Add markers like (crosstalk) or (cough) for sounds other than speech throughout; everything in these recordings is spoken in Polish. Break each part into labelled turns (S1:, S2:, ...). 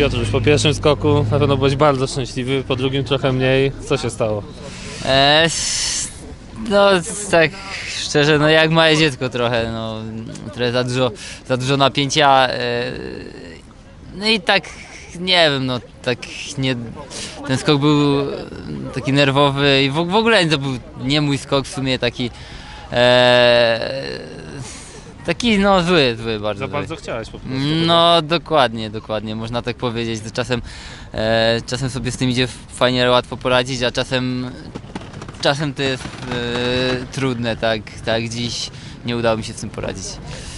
S1: Piotruś, po pierwszym skoku na pewno byłeś bardzo szczęśliwy, po drugim trochę mniej. Co się stało?
S2: E, no tak szczerze, no jak małe dziecko trochę, no trochę za dużo, za dużo napięcia. E, no i tak nie wiem, no tak nie, ten skok był taki nerwowy i w, w ogóle to był nie mój skok w sumie taki e, taki no zły, zły bardzo.
S1: Za
S2: zły.
S1: bardzo chciałeś po prostu.
S2: No dokładnie, dokładnie, można tak powiedzieć. Czasem, e, czasem sobie z tym idzie fajnie, łatwo poradzić, a czasem, czasem to jest e, trudne, tak, tak dziś nie udało mi się z tym poradzić.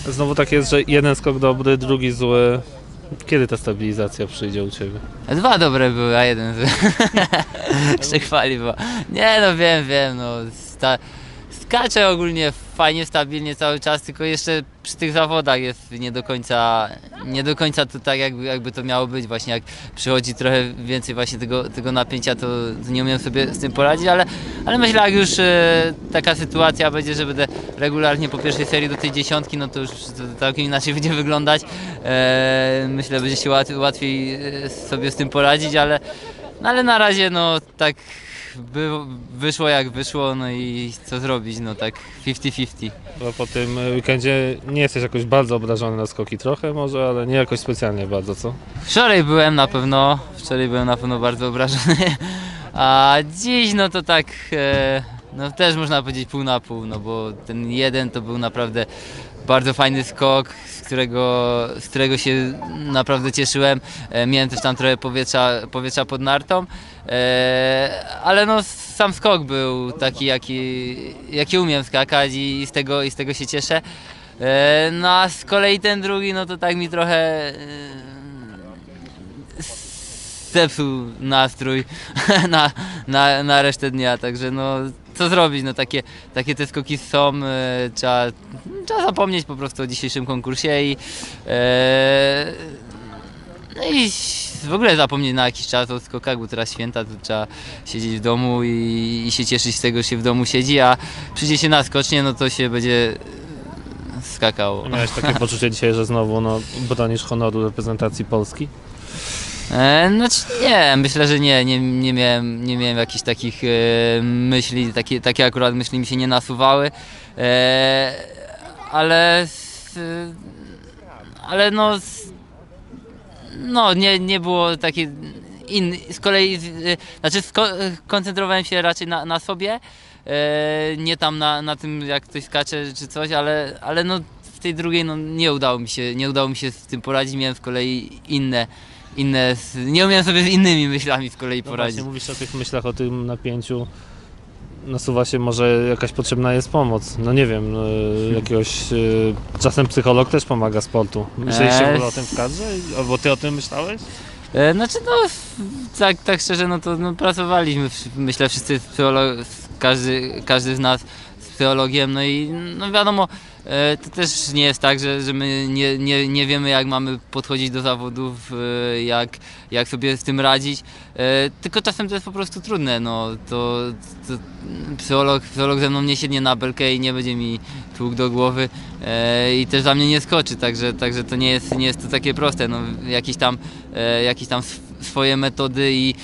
S1: Znowu tak jest, że jeden skok dobry, drugi zły. Kiedy ta stabilizacja przyjdzie u Ciebie?
S2: Dwa dobre były, a jeden zły. Jeszcze chwali, bo nie no wiem, wiem, no sta, skaczę ogólnie fajnie, stabilnie cały czas, tylko jeszcze przy tych zawodach jest nie do końca, nie do końca to tak jakby, jakby to miało być, właśnie jak przychodzi trochę więcej właśnie tego, tego napięcia, to, nie umiem sobie z tym poradzić, ale, ale myślę, jak już e, taka sytuacja będzie, że będę regularnie po pierwszej serii do tej dziesiątki, no to już to całkiem inaczej (laughs) będzie wyglądać. E, myślę, będzie się łat, łatwiej e, sobie z tym poradzić, ale, no ale na razie no tak by, wyszło jak wyszło, no i co zrobić, no tak 50-50.
S1: Bo po tym weekendzie nie jesteś jakoś bardzo obrażony na skoki, trochę może, ale nie jakoś specjalnie bardzo, co?
S2: Wczoraj byłem na pewno, wczoraj byłem na pewno bardzo obrażony, a dziś no to tak, e, no też można powiedzieć pół na pół, no bo ten jeden to był naprawdę bardzo fajny skok, z którego, z którego się naprawdę cieszyłem. E, miałem też tam trochę powietrza, powietrza pod nartą, e, ale no sam skok był taki, jaki, jaki umiem skakać i, z tego, i z tego się cieszę. E, no a z kolei ten drugi, no to tak mi trochę zepsuł nastrój (laughs) na, na, na resztę dnia, także no co zrobić, no takie, takie te skoki są, e, trzeba, trzeba zapomnieć po prostu o dzisiejszym konkursie i e, no i w ogóle zapomnieć na jakiś czas o skokach, bo teraz święta, to trzeba siedzieć w domu i, i się cieszyć z tego, że się w domu siedzi, a przyjdzie się na skocznie, no to się będzie skakało.
S1: Miałeś takie poczucie dzisiaj, że znowu no, bronisz honoru reprezentacji Polski?
S2: E, znaczy nie, myślę, że nie, nie, nie, miałem, nie miałem jakichś takich e, myśli, takie, takie akurat myśli mi się nie nasuwały, e, ale, ale no, no nie, nie było takie in, z kolei, znaczy sko, koncentrowałem się raczej na, na sobie, nie tam na, na tym jak ktoś skacze czy coś, ale, ale no tej drugiej no nie udało mi się, nie udało mi się z tym poradzić, miałem z kolei inne inne, nie umiem sobie z innymi myślami z kolei
S1: No
S2: poradzić.
S1: właśnie, mówisz o tych myślach, o tym napięciu. Nasuwa się może jakaś potrzebna jest pomoc. No nie wiem, e, jakiegoś... E, czasem psycholog też pomaga sportu. Myśleliście ogóle o tym w kadrze? Albo ty o tym myślałeś?
S2: E, Znaczy no, tak, tak szczerze, no to no, pracowaliśmy, myślę wszyscy, z psycholo- z- każdy, każdy z nas z psychologiem, no i no wiadomo, e, to też nie jest tak, że, że my nie, nie, nie wiemy jak mamy podchodzić do zawodów, e, jak, jak sobie z tym radzić, e, tylko czasem to jest po prostu trudne, no. To, to psycholog, psycholog ze mną nie siednie na belkę i nie będzie mi tłukł do głowy i też za mnie nie skoczy, także, także to nie jest, nie jest to takie proste, no. Jakieś tam, jakieś tam sw- swoje metody i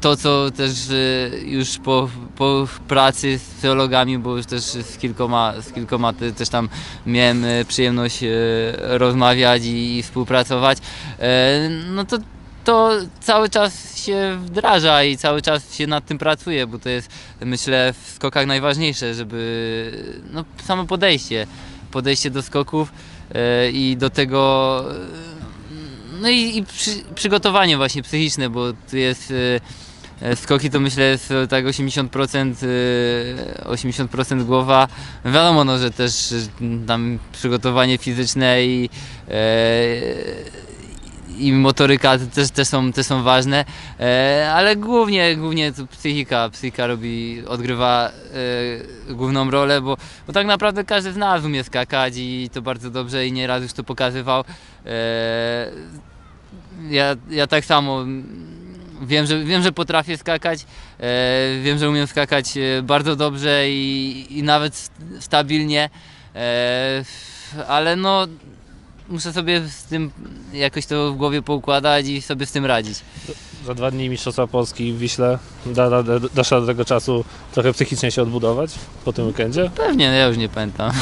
S2: to, co też już po, po pracy z psychologami, bo już też z kilkoma, z kilkoma te, też tam miałem e, przyjemność e, rozmawiać i, współpracować, e, no to to cały czas się wdraża i cały czas się nad tym pracuje, bo to jest myślę w skokach najważniejsze, żeby no, samo podejście, podejście do skoków i do tego no i, i przy, przygotowanie właśnie psychiczne, bo tu jest skoki to myślę jest e, tak 80% e, 80% głowa. Wiadomo no, że też e, tam przygotowanie fizyczne i e, i motoryka też, też, są, też są ważne, e, ale głównie, głównie to psychika, psychika robi, odgrywa e, główną rolę, bo, bo tak naprawdę każdy z nas umie skakać i to bardzo dobrze i nieraz już to pokazywał. E, ja, ja tak samo wiem, że, wiem, że potrafię skakać, e, wiem, że umiem skakać e, bardzo dobrze i, i nawet st- stabilnie, e, ale no muszę sobie z tym jakoś to w głowie poukładać i sobie z tym radzić.
S1: Za dwa dni Mistrzostwa Polski w Wiśle da radę, dasz do tego czasu trochę psychicznie się odbudować po tym weekendzie?
S2: Pewnie, no ja już nie pamiętam. (laughs)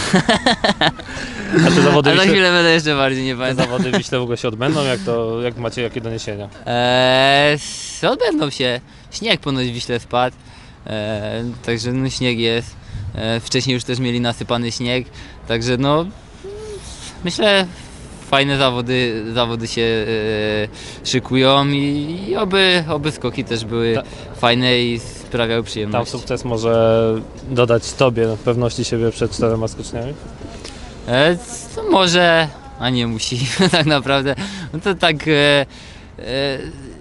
S1: A te zawody,
S2: A za chwilę będę jeszcze bardziej nie
S1: te
S2: pamiętał.
S1: zawody Wiśle w ogóle się odbędą? Jak, to, jak macie jakie doniesienia?
S2: Eee, odbędą się. Śnieg ponoć w Wiśle spadł. Eee, także no śnieg jest. Eee, wcześniej już też mieli nasypany śnieg. Także no myślę fajne zawody, zawody się e, szykują i, i oby, oby skoki też były
S1: Ta-
S2: fajne i sprawiały
S1: Tam
S2: przyjemność.
S1: sukces może dodać Tobie pewności siebie przed czterema skoczniami?
S2: E, to może, a nie musi (laughs) tak naprawdę. No to tak e, e,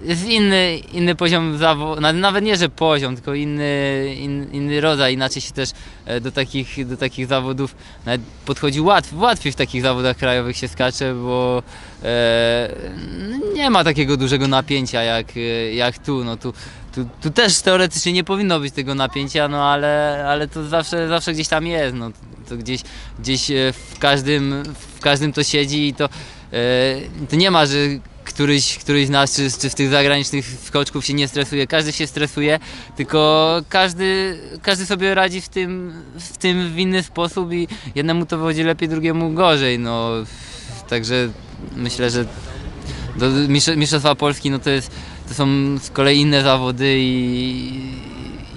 S2: jest inny, inny poziom zawodu, nawet nie, że poziom, tylko inny, in, inny rodzaj, inaczej się też do takich, do takich zawodów nawet podchodzi łatw, łatwiej w takich zawodach krajowych się skacze, bo e, nie ma takiego dużego napięcia jak, jak tu. No tu, tu, tu też teoretycznie nie powinno być tego napięcia, no ale, ale to zawsze, zawsze gdzieś tam jest. No, to gdzieś, gdzieś e, w każdym, w każdym to siedzi i to, e, to nie ma, że któryś, któryś z nas, czy, czy w tych zagranicznych skoczków się nie stresuje. Każdy się stresuje, tylko każdy, każdy sobie radzi w tym, w tym w inny sposób i jednemu to wychodzi lepiej, drugiemu gorzej. No, także myślę, że do mistrz- Mistrzostwa Polski no to, jest, to są z kolei inne zawody i,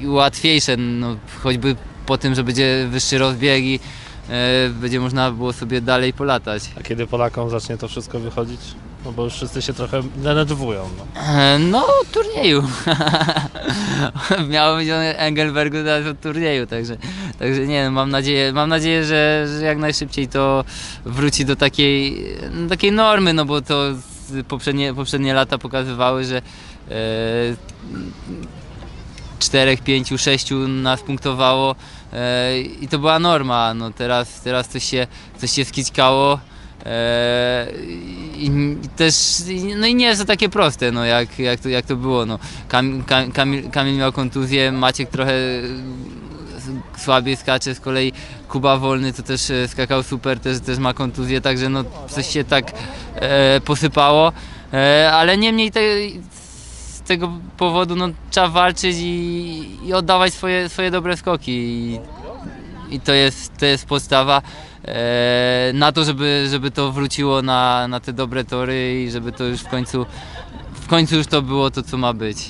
S2: i łatwiejsze, no, choćby po tym, że będzie wyższy rozbieg i e, będzie można było sobie dalej polatać.
S1: A kiedy Polakom zacznie to wszystko wychodzić? No bo już wszyscy się trochę denerwują. No.
S2: E, No, turnieju. (laughs) Miało być o Engelbergu teraz od turnieju, także, także nie, no, mam nadzieję, mam nadzieję że, że jak najszybciej to wróci do takiej, no, takiej normy, no bo to z- poprzednie, poprzednie lata pokazywały, że e, czterech, pięciu, sześciu nas punktowało e, i to była norma. No teraz, teraz coś się, coś się skićkało. E, i, I też, no i nie jest to takie proste, no jak, jak, to, jak to było. No. Kam, Kam, Kamil, Kamil miał kontuzję, Maciek trochę e, słabiej skacze, z kolei Kuba Wolny to też e, skakał super, też, też ma kontuzję, także no coś się tak e, posypało, e, ale niemniej te, z tego powodu no, trzeba walczyć i, i oddawać swoje, swoje dobre skoki i, i to, jest, to jest podstawa e, na to, żeby, żeby to wróciło na, na te dobre tory i żeby to już w końcu w końcu już to było to, co ma być.